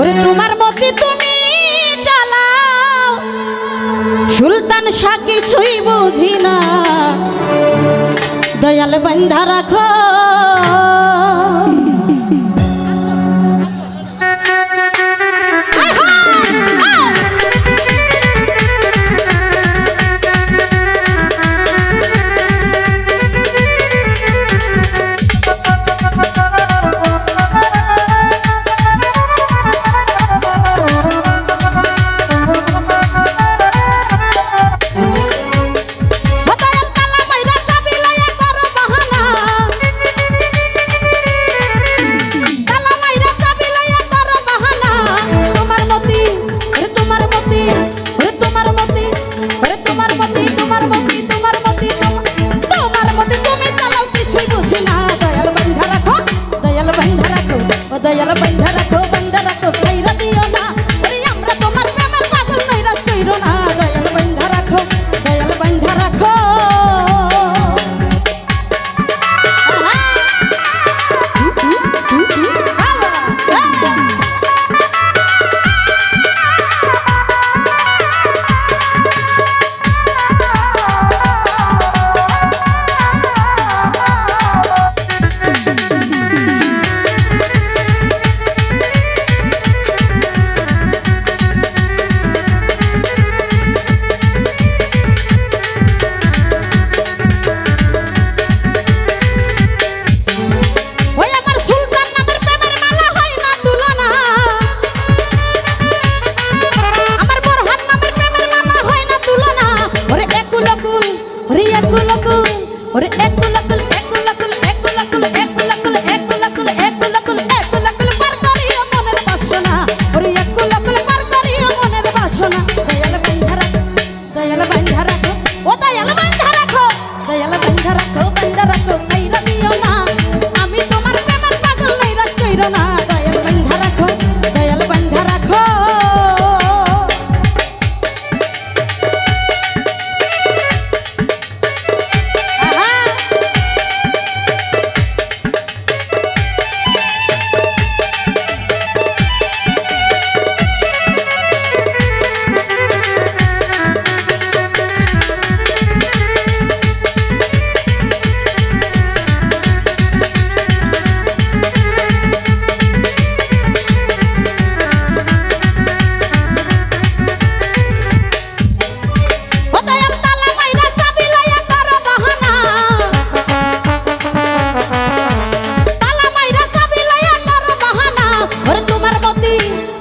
ওরে তোমার মতে তুমি চালাও। সুলতান সাকি কিছুই বুঝি না। দয়াল বান্ধা রাখো। ya la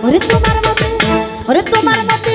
ওরে তোমার মতে ওরে তোমার মতে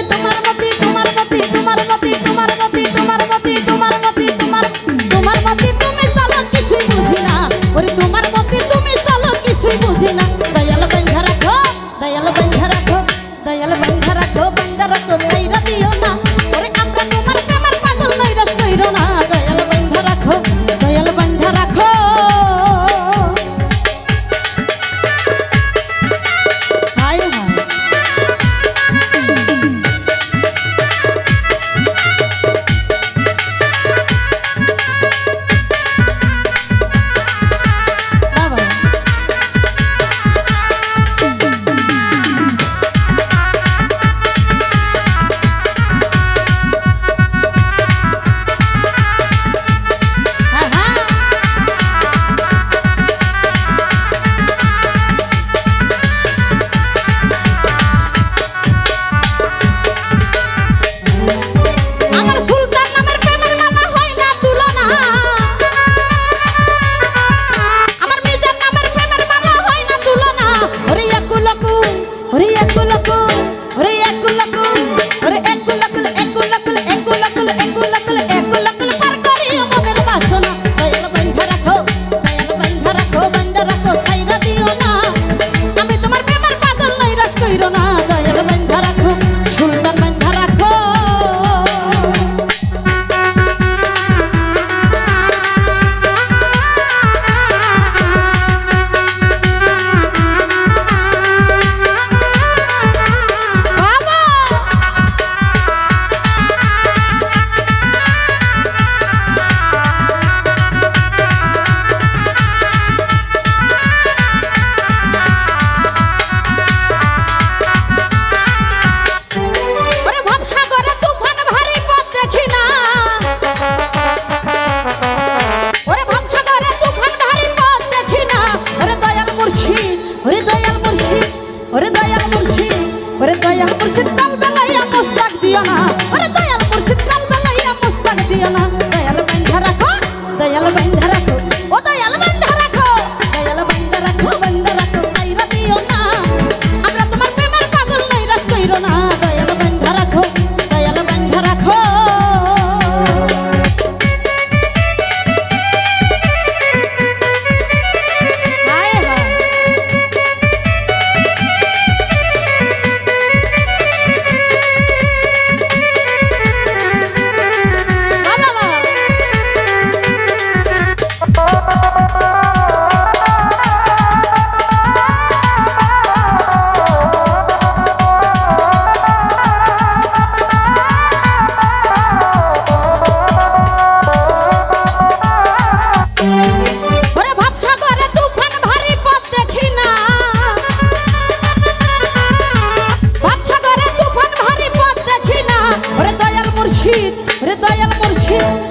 ওরে এক লকুল ওরে এক লকুল ওরে এক লকুল এক লকুল এক লকুল এক লকুল এক লকুল পার করি আমাদের বাসনা। দয়াল বান্ধা রাখো, দয়াল বান্ধা রাখো বান্ধা রাখো, সাইরা দিও না। আমি তোমার প্রেমের পাগল নাই রাস কইরো না। দয়াল মুর্শিদ কাল বেলাইয়া মুস্তাক দিও না। দয়াল বন্ধ কাল দয়াল রাখো। you.